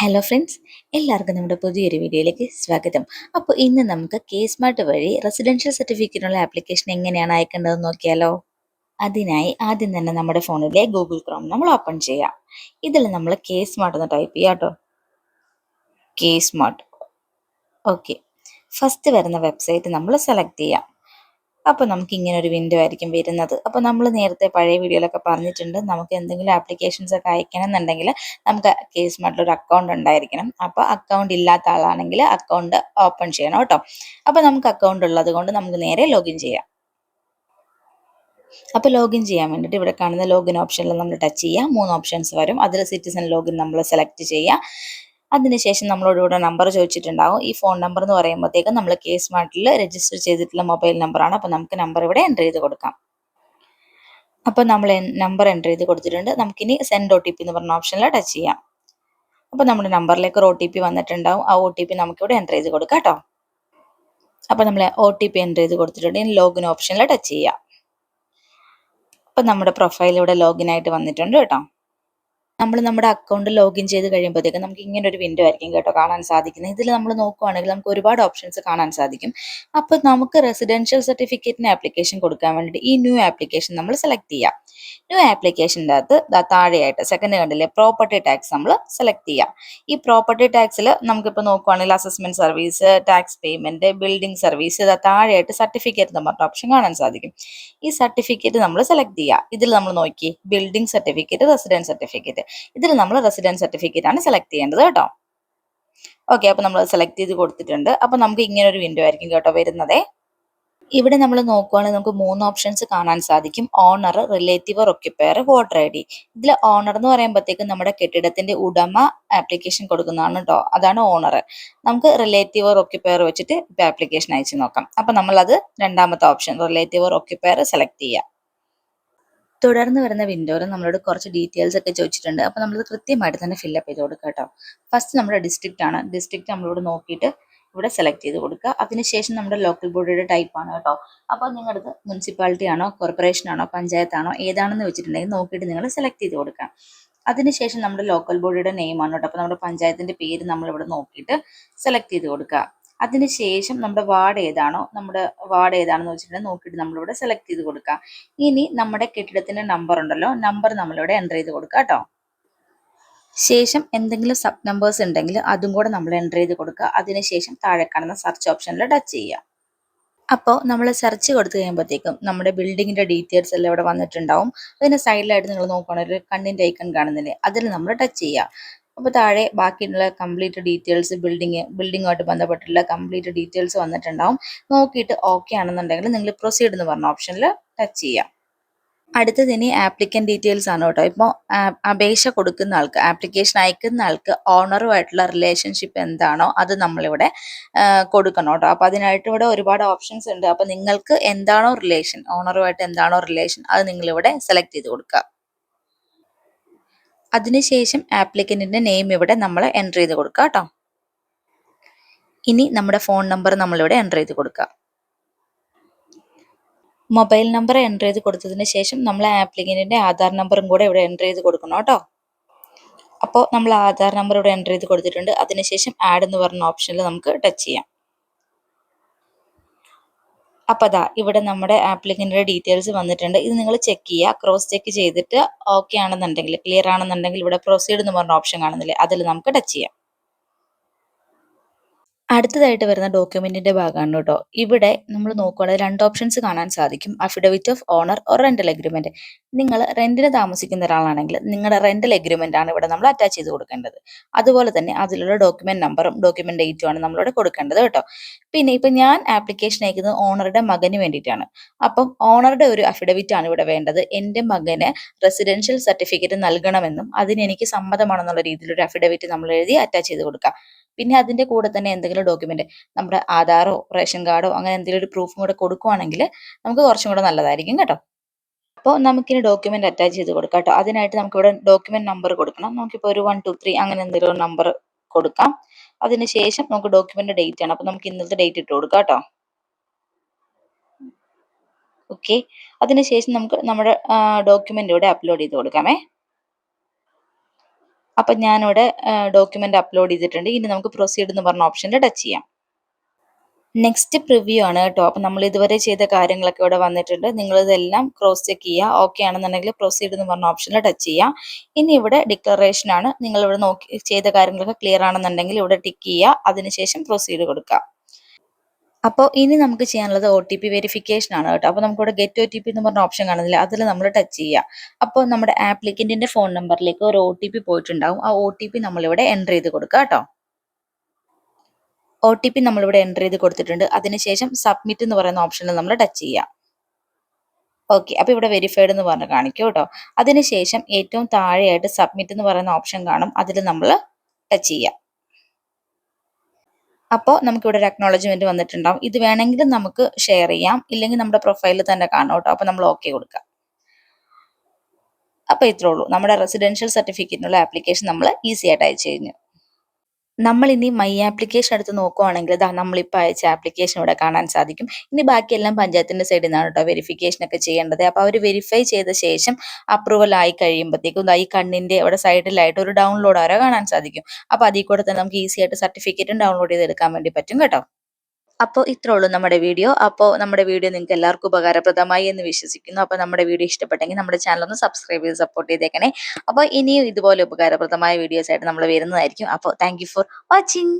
Hello friends എല്ലാവർക്കും നമ്മുടെ പുതിയൊരു വീഡിയോയിലേക്ക് സ്വാഗതം. അപ്പോൾ ഇന്ന് നമുക്ക് കെ സ്മാർട്ട് വഴി റെസിഡൻഷ്യൽ സർട്ടിഫിക്കറ്റിനുള്ള ആപ്ലിക്കേഷൻ എങ്ങനെയാണ് അയക്കേണ്ടതെന്ന് നോക്കിയാലോ? അതിനായി ആദ്യം തന്നെ നമ്മുടെ ഫോണിലെ ഗൂഗിൾ ക്രോം നമ്മൾ ഓപ്പൺ ചെയ്യാം. ഇതിൽ നമ്മൾ കെ സ്മാർട്ട് എന്ന് ടൈപ്പ് ചെയ്യാം കേട്ടോ. കെ സ്മാർട്ട് ഓക്കെ ഫസ്റ്റ് വരുന്ന വെബ്സൈറ്റ് നമ്മൾ സെലക്ട് ചെയ്യാം. അപ്പോൾ നമുക്ക് ഇങ്ങനെ ഒരു വിൻഡോ ആയിരിക്കും വരുന്നത്. അപ്പോൾ നമ്മൾ നേരത്തെ പഴയ വീഡിയോയിലൊക്കെ പറഞ്ഞിട്ടുണ്ട്. നമുക്ക് എന്തെങ്കിലും ആപ്ലിക്കേഷൻസ് ഒക്കെ അയക്കണം എന്നുണ്ടെങ്കിൽ നമുക്ക് കേസ് ഒരു അക്കൗണ്ട് ഉണ്ടായിരിക്കണം. അപ്പോൾ അക്കൗണ്ട് ഇല്ലാത്ത ആളാണെങ്കിൽ അക്കൗണ്ട് ഓപ്പൺ ചെയ്യണം കേട്ടോ. അപ്പോൾ നമുക്ക് അക്കൗണ്ട് ഉള്ളത് കൊണ്ട് നമുക്ക് നേരെ ലോഗിൻ ചെയ്യാം. അപ്പോൾ ലോഗിൻ ചെയ്യാൻ വേണ്ടിയിട്ട് ഇവിടെ കാണുന്ന ലോഗിൻ ഓപ്ഷനിൽ നമ്മൾ ടച്ച് ചെയ്യുക മൂന്ന് ഓപ്ഷൻസ് വരും. അതിൽ സിറ്റിസൺ ലോഗിൻ നമ്മൾ സെലക്ട് ചെയ്യുക അതിനുശേഷം നമ്മളോട് ഇവിടെ നമ്പർ ചോദിച്ചിട്ടുണ്ടാവും. ഈ ഫോൺ നമ്പർ എന്ന് പറയുമ്പോഴത്തേക്കും നമ്മൾ കെ സ്മാർട്ടിൽ രജിസ്റ്റർ ചെയ്തിട്ടുള്ള മൊബൈൽ നമ്പറാണ് അപ്പോൾ നമുക്ക് നമ്പർ ഇവിടെ എന്റർ ചെയ്ത് കൊടുക്കാം. അപ്പോൾ നമ്മൾ നമ്പർ എന്റർ ചെയ്ത് കൊടുത്തിട്ടുണ്ട്. നമുക്കിനി സെൻഡ് ഒ ടി പി എന്ന് പറഞ്ഞ ഓപ്ഷനിൽ ടച്ച് ചെയ്യാം. അപ്പോൾ നമ്മുടെ നമ്പറിലേക്ക് ഒരു ഒ ടി പി വന്നിട്ടുണ്ടാവും. ആ ഒ ടി പി നമുക്കിവിടെ എന്റർ ചെയ്ത് കൊടുക്കാം കേട്ടോ. അപ്പോൾ നമ്മൾ ഒ ടി പി എന്റർ ചെയ്ത് കൊടുത്തിട്ടുണ്ട്. ഇനി ലോഗിൻ ഓപ്ഷനിൽ ടച്ച് ചെയ്യാം. അപ്പോൾ നമ്മുടെ പ്രൊഫൈൽ ഇവിടെ ലോഗിൻ ആയിട്ട് വന്നിട്ടുണ്ട് കേട്ടോ. നമ്മൾ നമ്മുടെ അക്കൗണ്ട് ലോഗിൻ ചെയ്ത് കഴിയുമ്പോഴത്തേക്കും നമുക്ക് ഇങ്ങനെ ഒരു വിൻഡോ ആയിരിക്കും കേട്ടോ കാണാൻ സാധിക്കുന്നത്. ഇതിൽ നമ്മൾ നോക്കുവാണെങ്കിൽ നമുക്ക് ഒരുപാട് ഓപ്ഷൻസ് കാണാൻ സാധിക്കും. അപ്പോൾ നമുക്ക് റെസിഡൻഷ്യൽ സർട്ടിഫിക്കറ്റിന് ആപ്ലിക്കേഷൻ കൊടുക്കാൻ വേണ്ടിയിട്ട് ഈ ന്യൂ ആപ്ലിക്കേഷൻ നമ്മൾ സെലക്ട് ചെയ്യാം. ന്യൂ ആപ്ലിക്കേഷന്റെ അകത്ത് താഴെയായിട്ട് സെക്കൻഡ് കണ്ടില്ലേ പ്രോപ്പർട്ടി ടാക്സ് നമ്മൾ സെലക്ട് ചെയ്യാം. ഈ പ്രോപ്പർട്ടി ടാക്സിൽ നമുക്കിപ്പോൾ നോക്കുവാണെങ്കിൽ assessment service tax payment building service താഴെയായിട്ട് സർട്ടിഫിക്കറ്റ് എന്ന് പറഞ്ഞ ഓപ്ഷൻ കാണാൻ സാധിക്കും. ഈ സർട്ടിഫിക്കറ്റ് നമ്മൾ സെലക്ട് ചെയ്യുക ഇതിൽ നമ്മൾ നോക്കി ബിൽഡിംഗ് സർട്ടിഫിക്കറ്റ് റെസിഡൻസ് സർട്ടിഫിക്കറ്റ് ഇതിൽ നമ്മൾ റെസിഡൻസ് സർട്ടിഫിക്കറ്റ് ആണ് സെലക്ട് ചെയ്യേണ്ടത് കേട്ടോ. ഓക്കെ അപ്പോൾ നമ്മൾ സെലക്ട് ചെയ്ത് കൊടുത്തിട്ടുണ്ട്. അപ്പോൾ നമുക്ക് ഇങ്ങനെ ഒരു വിൻഡോ ആയിരിക്കും കേട്ടോ വരുന്നത്. ഇവിടെ നമ്മൾ നോക്കുവാണെങ്കിൽ നമുക്ക് മൂന്ന് ഓപ്ഷൻസ് കാണാൻ സാധിക്കും. Owner relative occupier voter I D ഇതിൽ ഓണർ എന്ന് പറയുമ്പോഴത്തേക്കും നമ്മുടെ കെട്ടിടത്തിന്റെ ഉടമ ആപ്ലിക്കേഷൻ കൊടുക്കുന്നതാണ് കേട്ടോ അതാണ് ഓണർ നമുക്ക് റിലേറ്റീവ് ഒക്യുപ്പയർ വെച്ചിട്ട് ഇപ്പൊ ആപ്ലിക്കേഷൻ അയച്ചു നോക്കാം. അപ്പൊ നമ്മൾ അത് രണ്ടാമത്തെ ഓപ്ഷൻ റിലേറ്റീവ് ഒക്യുപ്പയർ സെലക്ട് ചെയ്യാം. തുടർന്ന് വരുന്ന വിൻഡോയിൽ നമ്മളോട് കുറച്ച് ഡീറ്റെയിൽസ് ഒക്കെ ചോദിച്ചിട്ടുണ്ട്. അപ്പോൾ നമ്മൾ കൃത്യമായിട്ട് തന്നെ ഫില്ലപ്പ് ചെയ്ത് കൊടുക്കുക കേട്ടോ. ഫസ്റ്റ് നമ്മുടെ ഡിസ്ട്രിക്റ്റ് ആണ്. ഡിസ്ട്രിക്റ്റ് നമ്മളോട് നോക്കിയിട്ട് ഇവിടെ സെലക്ട് ചെയ്ത് കൊടുക്കുക. അതിനുശേഷം നമ്മുടെ ലോക്കൽ ബോഡിയുടെ ടൈപ്പ് ആണ് കേട്ടോ. അപ്പോൾ നിങ്ങളുടെ മുനിസിപ്പാലിറ്റി ആണോ കോർപ്പറേഷൻ ആണോ പഞ്ചായത്താണോ ഏതാണെന്ന് വെച്ചിട്ടുണ്ടെങ്കിൽ നോക്കിയിട്ട് നിങ്ങൾ സെലക്ട് ചെയ്ത് കൊടുക്കാം അതിനുശേഷം നമ്മുടെ ലോക്കൽ ബോഡിയുടെ നെയിം ആണ് കേട്ടോ. അപ്പോൾ നമ്മുടെ പഞ്ചായത്തിന്റെ പേര് നമ്മൾ ഇവിടെ നോക്കിയിട്ട് സെലക്ട് ചെയ്ത് കൊടുക്കുക. അതിനുശേഷം നമ്മുടെ വാർഡ് ഏതാണോ നമ്മുടെ വാർഡ് ഏതാണെന്ന് വെച്ചിട്ടുണ്ടെങ്കിൽ നോക്കിയിട്ട് നമ്മളിവിടെ സെലക്ട് ചെയ്ത് കൊടുക്കുക ഇനി നമ്മുടെ കെട്ടിടത്തിന്റെ നമ്പർ ഉണ്ടല്ലോ നമ്പർ നമ്മളിവിടെ എന്റർ ചെയ്ത് കൊടുക്കുക കേട്ടോ. ശേഷം എന്തെങ്കിലും സബ് നമ്പേഴ്സ് ഉണ്ടെങ്കിൽ അതും കൂടെ നമ്മൾ എന്റർ ചെയ്ത് കൊടുക്കുക. അതിനുശേഷം താഴെ കാണുന്ന സെർച്ച് ഓപ്ഷനിൽ ടച്ച് ചെയ്യുക. അപ്പോൾ നമ്മൾ സെർച്ച് കൊടുത്തു കഴിയുമ്പോഴത്തേക്കും നമ്മുടെ ബിൽഡിങ്ങിന്റെ ഡീറ്റെയിൽസ് എല്ലാം ഇവിടെ വന്നിട്ടുണ്ടാവും. അതിന് സൈഡിലായിട്ട് നിങ്ങൾ നോക്കുകയാണെങ്കിൽ കണ്ണിന്റെ ഐക്കൺ കാണുന്നില്ലേ അതിൽ നമ്മൾ ടച്ച് ചെയ്യുക. അപ്പോൾ താഴെ ബാക്കിയുള്ള കംപ്ലീറ്റ് ഡീറ്റെയിൽസ് ബിൽഡിങ് ബിൽഡിങ്ങുമായിട്ട് ബന്ധപ്പെട്ടുള്ള കംപ്ലീറ്റ് ഡീറ്റെയിൽസ് വന്നിട്ടുണ്ടാവും. നോക്കിയിട്ട് ഓക്കെ ആണെന്നുണ്ടെങ്കിൽ നിങ്ങൾ പ്രൊസീഡ് എന്ന് പറഞ്ഞ ഓപ്ഷനിൽ ടച്ച് ചെയ്യാം. അടുത്തത് ഇനി ആപ്ലിക്കൻ ഡീറ്റെയിൽസ് ആണ് കേട്ടോ. ഇപ്പോൾ അപേക്ഷ കൊടുക്കുന്ന ആൾക്ക് ആപ്ലിക്കേഷൻ അയക്കുന്ന ആൾക്ക് ഓണറുമായിട്ടുള്ള റിലേഷൻഷിപ്പ് എന്താണോ അത് നമ്മളിവിടെ കൊടുക്കണം കേട്ടോ. അപ്പോൾ അതിനായിട്ട് ഇവിടെ ഒരുപാട് ഓപ്ഷൻസ് ഉണ്ട്. അപ്പോൾ നിങ്ങൾക്ക് എന്താണോ റിലേഷൻ ഓണറുമായിട്ട് എന്താണോ റിലേഷൻ അത് നിങ്ങളിവിടെ സെലക്ട് ചെയ്ത് കൊടുക്കുക. അതിനുശേഷം ആപ്ലിക്കന്റിന്റെ നെയിം ഇവിടെ നമ്മൾ എന്റർ ചെയ്ത് കൊടുക്കുക കേട്ടോ ഇനി നമ്മുടെ ഫോൺ നമ്പർ നമ്മളിവിടെ എന്റർ ചെയ്ത് കൊടുക്കുക മൊബൈൽ നമ്പർ എന്റർ ചെയ്ത് കൊടുത്തതിന് ശേഷം നമ്മൾ ആപ്ലിക്കന്റിന്റെ ആധാർ നമ്പറും കൂടെ ഇവിടെ എന്റർ ചെയ്ത് കൊടുക്കണം കേട്ടോ. അപ്പോൾ നമ്മൾ ആധാർ നമ്പർ ഇവിടെ എന്റർ ചെയ്ത് കൊടുത്തിട്ടുണ്ട്. അതിനുശേഷം ആഡ് എന്ന് പറഞ്ഞ ഓപ്ഷനിൽ നമുക്ക് ടച്ച് ചെയ്യാം. അപ്പോൾ അതാ ഇവിടെ നമ്മുടെ ആപ്ലിക്കന്റെ ഡീറ്റെയിൽസ് വന്നിട്ടുണ്ട്. ഇത് നിങ്ങൾ ചെക്ക് ചെയ്യുക. ക്രോസ് ചെക്ക് ചെയ്തിട്ട് ഓക്കെ ആണെന്നുണ്ടെങ്കിൽ ക്ലിയർ ആണെന്നുണ്ടെങ്കിൽ ഇവിടെ പ്രൊസീഡ് എന്ന് പറഞ്ഞ ഓപ്ഷൻ കാണുന്നില്ലേ അതിൽ നമുക്ക് ടച്ച് ചെയ്യാം. അടുത്തതായിട്ട് വരുന്ന ഡോക്യുമെന്റിന്റെ ഭാഗമാണ് കേട്ടോ. ഇവിടെ നമ്മൾ നോക്കുകയാണെങ്കിൽ രണ്ട് ഓപ്ഷൻസ് കാണാൻ സാധിക്കും. Affidavit of owner or rental agreement നിങ്ങൾ റെന്റിന് താമസിക്കുന്ന ഒരാളാണെങ്കിൽ നിങ്ങളുടെ റെന്റൽ അഗ്രിമെന്റ് ആണ് ഇവിടെ നമ്മൾ അറ്റാച്ച് ചെയ്ത് കൊടുക്കേണ്ടത്. അതുപോലെ തന്നെ അതിലുള്ള ഡോക്യുമെന്റ് നമ്പറും ഡോക്യുമെന്റ് ഡേറ്റും ആണ് നമ്മളിവിടെ കൊടുക്കേണ്ടത് കേട്ടോ. പിന്നെ ഇപ്പൊ ഞാൻ ആപ്ലിക്കേഷൻ അയക്കുന്നത് ഓണറുടെ മകന് വേണ്ടിയിട്ടാണ്. അപ്പം ഓണറുടെ ഒരു അഫിഡവിറ്റ് ആണ് ഇവിടെ വേണ്ടത്. എന്റെ മകന് റെസിഡൻഷ്യൽ സർട്ടിഫിക്കറ്റ് നൽകണമെന്നും അതിന് എനിക്ക് സമ്മതമാണെന്നുള്ള രീതിയിൽ ഒരു അഫിഡവിറ്റ് നമ്മൾ എഴുതി അറ്റാച്ച് ചെയ്ത് കൊടുക്കാം. പിന്നെ അതിന്റെ കൂടെ തന്നെ എന്തെങ്കിലും ഡോക്യുമെന്റ് നമ്മുടെ ആധാറോ റേഷൻ കാർഡോ അങ്ങനെ എന്തെങ്കിലും ഒരു പ്രൂഫും കൂടെ കൊടുക്കുവാണെങ്കിൽ നമുക്ക് കുറച്ചും കൂടെ നല്ലതായിരിക്കും കേട്ടോ. അപ്പോൾ നമുക്കിനി ഡോക്യുമെന്റ് അറ്റാച്ച് ചെയ്ത് കൊടുക്കാം കേട്ടോ. അതിനായിട്ട് നമുക്കിവിടെ ഡോക്യുമെന്റ് നമ്പർ കൊടുക്കണം. നമുക്കിപ്പോൾ ഒരു വൺ ടു ത്രീ അങ്ങനെ എന്തെങ്കിലും നമ്പർ കൊടുക്കാം. അതിനുശേഷം നമുക്ക് ഡോക്യുമെന്റ് ഡേറ്റ് ആണ് അപ്പോൾ നമുക്ക് ഇന്നത്തെ ഡേറ്റ് ഇട്ട് കൊടുക്കാം കേട്ടോ. ഓക്കെ അതിനുശേഷം നമുക്ക് നമ്മുടെ ഡോക്യുമെന്റ് ഇവിടെ അപ്ലോഡ് ചെയ്ത് കൊടുക്കാമേ. അപ്പം ഞാനിവിടെ ഡോക്യുമെന്റ് അപ്ലോഡ് ചെയ്തിട്ടുണ്ട്. ഇനി നമുക്ക് പ്രൊസീഡ് എന്ന് പറഞ്ഞ ഓപ്ഷനിൽ ടച്ച് ചെയ്യാം. നെക്സ്റ്റ് പ്രിവ്യൂ ആണ് കേട്ടോ. അപ്പം നമ്മൾ ഇതുവരെ ചെയ്ത കാര്യങ്ങളൊക്കെ ഇവിടെ വന്നിട്ടുണ്ട്. നിങ്ങൾ ഇതെല്ലാം ക്രോസ് ചെക്ക് ചെയ്യുക. ഓക്കെ ആണെന്നുണ്ടെങ്കിൽ പ്രൊസീഡ് എന്ന് പറഞ്ഞ ഓപ്ഷനിൽ ടച്ച് ചെയ്യാം. ഇനി ഇവിടെ ഡിക്ലറേഷൻ ആണ്. നിങ്ങൾ ഇവിടെ നോക്കി ചെയ്ത കാര്യങ്ങളൊക്കെ ക്ലിയർ ആണെന്നുണ്ടെങ്കിൽ ഇവിടെ ടിക്ക് ചെയ്യുക. അതിനുശേഷം പ്രൊസീഡ് കൊടുക്കുക. അപ്പോൾ ഇനി നമുക്ക് ചെയ്യാനുള്ളത് ഒ ടി പി വെരിഫിക്കേഷൻ ആണ് കേട്ടോ. അപ്പോൾ നമുക്കിവിടെ ഗെറ്റ് ഒ ടി പി എന്ന് പറഞ്ഞ ഓപ്ഷൻ കാണുന്നില്ല. അതിൽ നമ്മൾ ടച്ച് ചെയ്യുക അപ്പോൾ നമ്മുടെ ആപ്ലിക്കന്റിന്റെ ഫോൺ നമ്പറിലേക്ക് ഒരു ഒ ടി പി പോയിട്ടുണ്ടാവും. ആ ഒ ടി പി നമ്മളിവിടെ എന്റർ ചെയ്ത് കൊടുക്കുക കേട്ടോ. ഒ ടി പി നമ്മളിവിടെ എന്റർ ചെയ്ത് കൊടുത്തിട്ടുണ്ട്. അതിനുശേഷം സബ്മിറ്റ് എന്ന് പറയുന്ന ഓപ്ഷനിൽ നമ്മൾ ടച്ച് ചെയ്യുക ഓക്കെ അപ്പോൾ ഇവിടെ വെരിഫൈഡ് എന്ന് പറഞ്ഞ് കാണിക്കും കേട്ടോ. അതിനുശേഷം ഏറ്റവും താഴെയായിട്ട് സബ്മിറ്റ് എന്ന് പറയുന്ന ഓപ്ഷൻ കാണും. അതിൽ നമ്മൾ ടച്ച് ചെയ്യുക അപ്പോൾ നമുക്കിവിടെ ഒരു അക്നോളജ്മെന്റ് വന്നിട്ടുണ്ടാവും. ഇത് വേണമെങ്കിൽ നമുക്ക് ഷെയർ ചെയ്യാം. ഇല്ലെങ്കിൽ നമ്മുടെ പ്രൊഫൈലിൽ തന്നെ കാണാം കേട്ടോ. അപ്പോൾ നമ്മൾ ഓക്കെ കൊടുക്കാം. അപ്പോൾ ഇത്രേ ഉള്ളൂ. നമ്മുടെ റെസിഡൻഷ്യൽ സർട്ടിഫിക്കറ്റിനുള്ള ആപ്ലിക്കേഷൻ നമ്മൾ ഈസി ആയിട്ട് അയച്ചു കഴിഞ്ഞു. നമ്മൾ ഇനി മൈ ആപ്ലിക്കേഷൻ എടുത്ത് നോക്കുവാണെങ്കിൽ ഇതാ നമ്മളിപ്പോൾ അയച്ച ആപ്ലിക്കേഷൻ ഇവിടെ കാണാൻ സാധിക്കും. ഇനി ബാക്കിയെല്ലാം പഞ്ചായത്തിന്റെ സൈഡിൽ നിന്നാണ് കേട്ടോ വെരിഫിക്കേഷൻ ഒക്കെ ചെയ്യേണ്ടത്. അപ്പോൾ അവർ വെരിഫൈ ചെയ്ത ശേഷം അപ്രൂവൽ ആയി കഴിയുമ്പോഴത്തേക്കും ഈ കണ്ണിന്റെ ഇവിടെ സൈഡിലായിട്ട് ഒരു ഡൗൺലോഡ് ആരോ കാണാൻ സാധിക്കും. അപ്പോൾ അതിൽ കൂടെ തന്നെ നമുക്ക് ഈസി ആയിട്ട് സർട്ടിഫിക്കറ്റും ഡൗൺലോഡ് ചെയ്തെടുക്കാൻ വേണ്ടി പറ്റും കേട്ടോ. അപ്പോൾ ഇത്രേ ഉള്ളൂ നമ്മുടെ വീഡിയോ. അപ്പോൾ നമ്മുടെ വീഡിയോ നിങ്ങൾക്ക് എല്ലാവർക്കും ഉപകാരപ്രദമായി എന്ന് വിശ്വസിക്കുന്നു. അപ്പോൾ നമ്മുടെ വീഡിയോ ഇഷ്ടപ്പെട്ടെങ്കിൽ നമ്മുടെ ചാനൽ ഒന്ന് സബ്സ്ക്രൈബ് ചെയ്ത് സപ്പോർട്ട് ചെയ്തേക്കണേ. അപ്പോൾ ഇനിയും ഇതുപോലെ ഉപകാരപ്രദമായ വീഡിയോസ് ആയിട്ട് നമ്മൾ വരുന്നതായിരിക്കും. അപ്പോൾ താങ്ക് ഫോർ വാച്ചിങ്